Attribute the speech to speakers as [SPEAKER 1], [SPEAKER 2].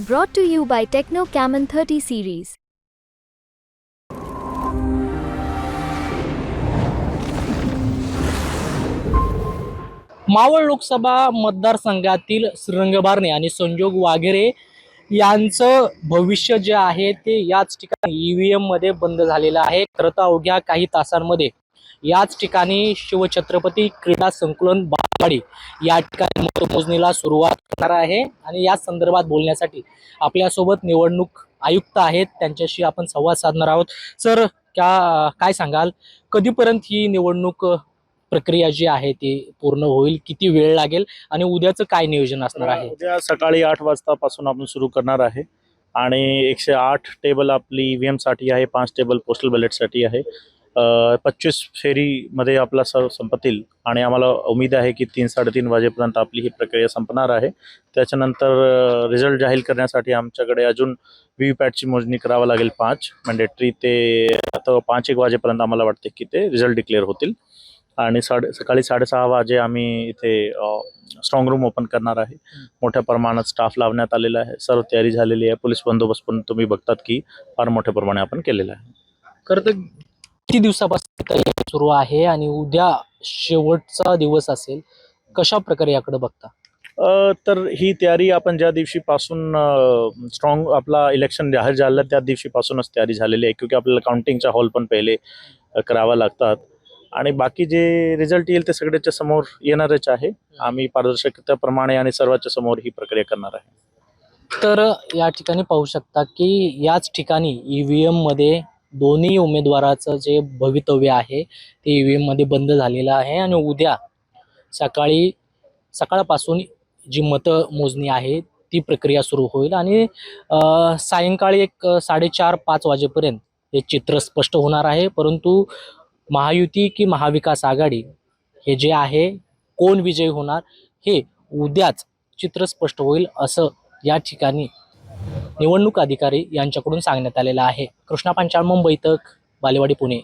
[SPEAKER 1] Brought to you by Techno Camon 30 series.
[SPEAKER 2] Maval Lok Sabha मतदारसंघातील श्रीरंग बारणे आणि संजोग वाघेरे यांचं भविष्य जे आहे ते याच ठिकाणी ईव्हीएममध्ये बंद झालेलं आहे खरं तर अवघ्या काही तासांमध्ये याच ठिकाणी शिवछत्रपती क्रीडा संकुलन बाळवाडी या ठिकाणी मतमोजणीला सुरुवात करणार आहे. आणि या संदर्भात बोलण्यासाठी आपल्यासोबत निवडणूक आयुक्त आहेत. त्यांच्याशी आपण संवाद साधणार आहोत. सर क्या काय सांगाल? कधीपर्यंत ही निवडणूक प्रक्रिया जी आहे ती पूर्ण होईल? किती वेळ लागेल? आणि उद्याचं काय नियोजन असणार आहे?
[SPEAKER 3] उद्या सकाळी आठ वाजतापासून आपण सुरू करणार आहे. आणि एकशे आठ टेबल आपली व्ही एमसाठी आहे. पाच टेबल पोस्टल बॅलेटसाठी आहे. पच्चीस फेरीमध्ये आपला सर्व संपतील आणि आम्हाला उमेद आहे की तीन साडेतीन वाजेपर्यंत आपली ही प्रक्रिया संपणार आहे. त्याच्यानंतर रिझल्ट जाहीर करण्यासाठी आमच्याकडे अजून व्ही व्ही पॅटची मोजणी करावं लागेल पाच. मॅन्डेटरी ते आता पाच एक वाजेपर्यंत आम्हाला वाटते की ते रिझल्ट डिक्लेअर होतील. आणि साडे सकाळी साडेसहा वाजे आम्ही इथे स्ट्रॉंग रूम ओपन करणार आहे. मोठ्या प्रमाणात स्टाफ लावण्यात आलेला आहे. सर्व तयारी झालेली आहे. पोलीस बंदोबस्त पण तुम्ही बघतात की फार मोठ्या प्रमाणे आपण केलेला आहे.
[SPEAKER 2] खरं तर किती दिवसापासून तयारी सुरू आहे आणि उद्या शेवटचा दिवस असेल कशा प्रकारे याकडे बघता?
[SPEAKER 3] अ, तर ही तयारी आपण ज्या दिवशीपासून स्ट्रॉंग आपला इलेक्शन जाहीर झालं त्या दिवशीपासूनच तयारी झालेली आहे. क्योंकि आपल्याला काउंटिंगचा हॉल पण पहिले अ, करावा लागतात. आणि बाकी जे रिझल्ट येईल ते सगळ्याच्या समोर येणारच आहे. आम्ही पारदर्शकतेप्रमाणे आणि सर्वांच्या समोर ही प्रक्रिया करणार आहे.
[SPEAKER 2] तर या ठिकाणी पाहू शकता की याच ठिकाणी ईव्हीएममध्ये दोन्ही उमेदवाराचं जे भवितव्य आहे ते ईव्हीएम एममध्ये बंद झालेलं आहे आणि उद्या सकाळी सकाळपासून जी मतमोजणी आहे ती प्रक्रिया सुरू होईल आणि सायंकाळी एक साडेचार पाच वाजेपर्यंत हे चित्र स्पष्ट होणार आहे. परंतु महायुती की महाविकास आघाडी हे जे आहे कोण विजयी होणार हे उद्याच चित्र स्पष्ट होईल असं या ठिकाणी निवडणूक अधिकारी यांच्याकडून सांगण्यात आलेलं आहे. कृष्णा पांचाळ मुंबई तक बालेवाडी पुणे.